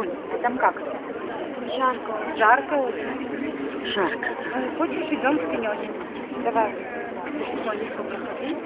Жуль, там как? Жарко. Жарко очень. Жарко. Э, Хочешь, идем в тенечек? Давай. Сонечку проходи.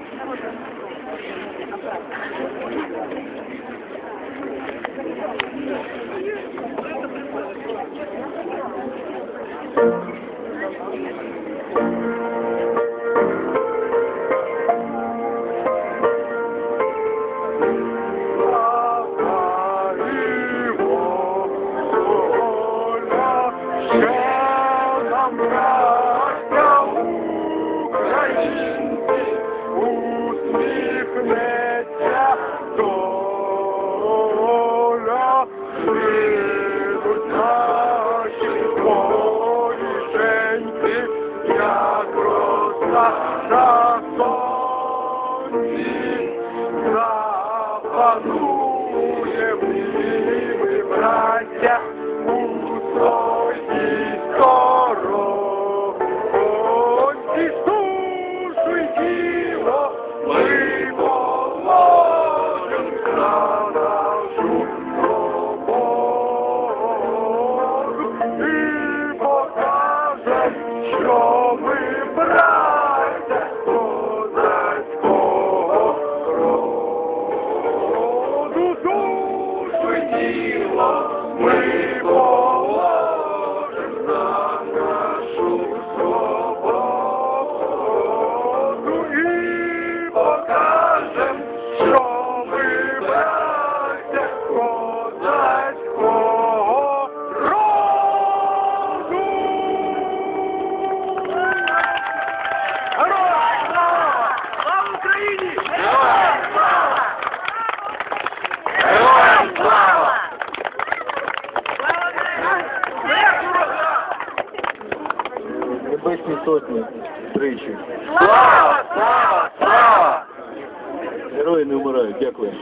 Небесні сотні тричі. Слава! Слава! Слава! Герої не вмирають. Дякую.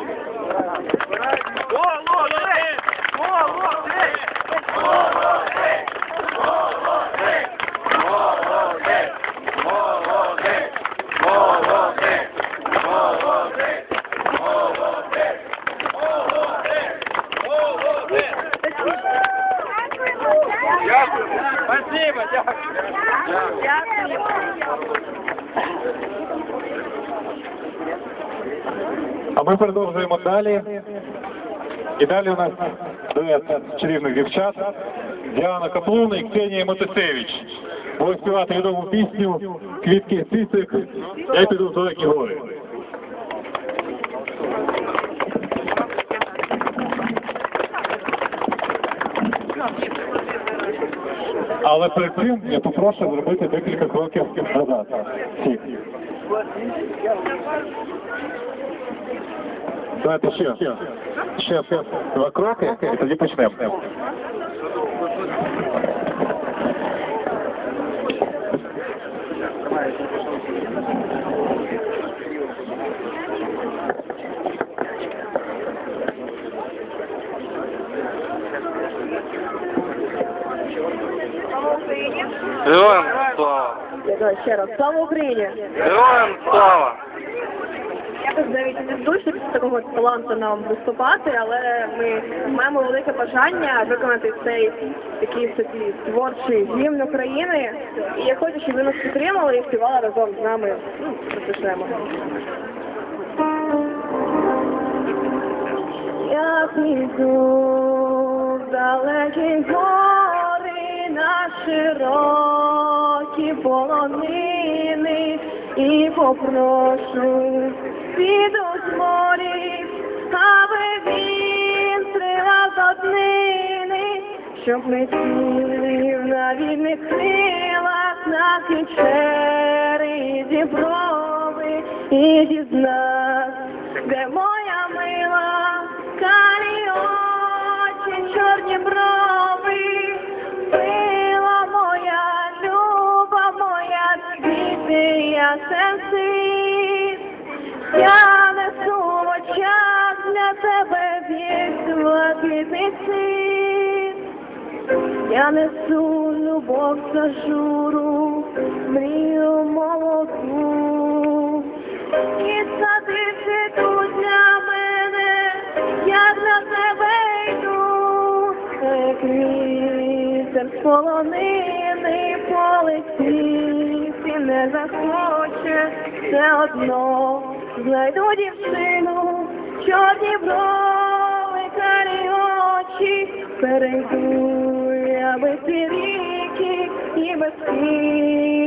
Ми продовжуємо далі. І далі у нас дует чарівних дівчат Діана Каплун і Ксенія Мотисевич. Будуть співати відому пісню Квітки цицик. Я піду в далекі гори. Але перед цим я попрошу зробити декілька кроків назад. Всіх. Давайте ще. Ще два кроки і тоді почнемо. Героям слава! Давай ще раз. Слава Україні! Героям слава! Якось навіть не зручно після такого таланту нам виступати, але ми маємо велике бажання виконати цей такий собі творчий гімн України. І я хочу, щоб ви нас підтримали і співали разом з нами. Ну, розпочнемо. Я піду в далекі гори на широкі полонини і попрошу піду з морі, аби він стривав до днини, щоб ми сіли на вільних крилах на печери зіброви і дізнав, де моя мила, карі очі, чорні брови, пила моя, люба моя, квіти, я сенсит. Я несу очах для тебе весь блакитний. Я несу любов зажуру, мрію молоду. І сади цвітуть для мене, я для тебе йду, полонини полетить і не захоче все одно знайду дівчину, чорні брови, карі очі, перейду я без ріки і без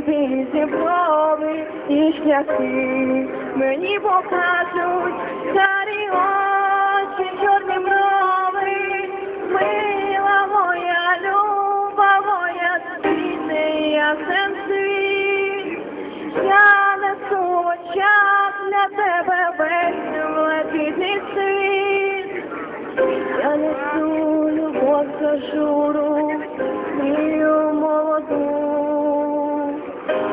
і зіброви, і шляхи мені покажуть карі очі, чорні брови, мила моя, люба моя, світ. Я любов зажуру, молоду.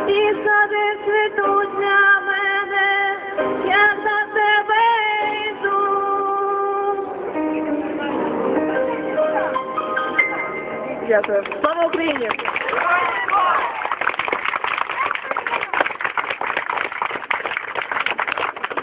І сади цвітуть для мене, я за тебе йду. Дякую. Слава Україні!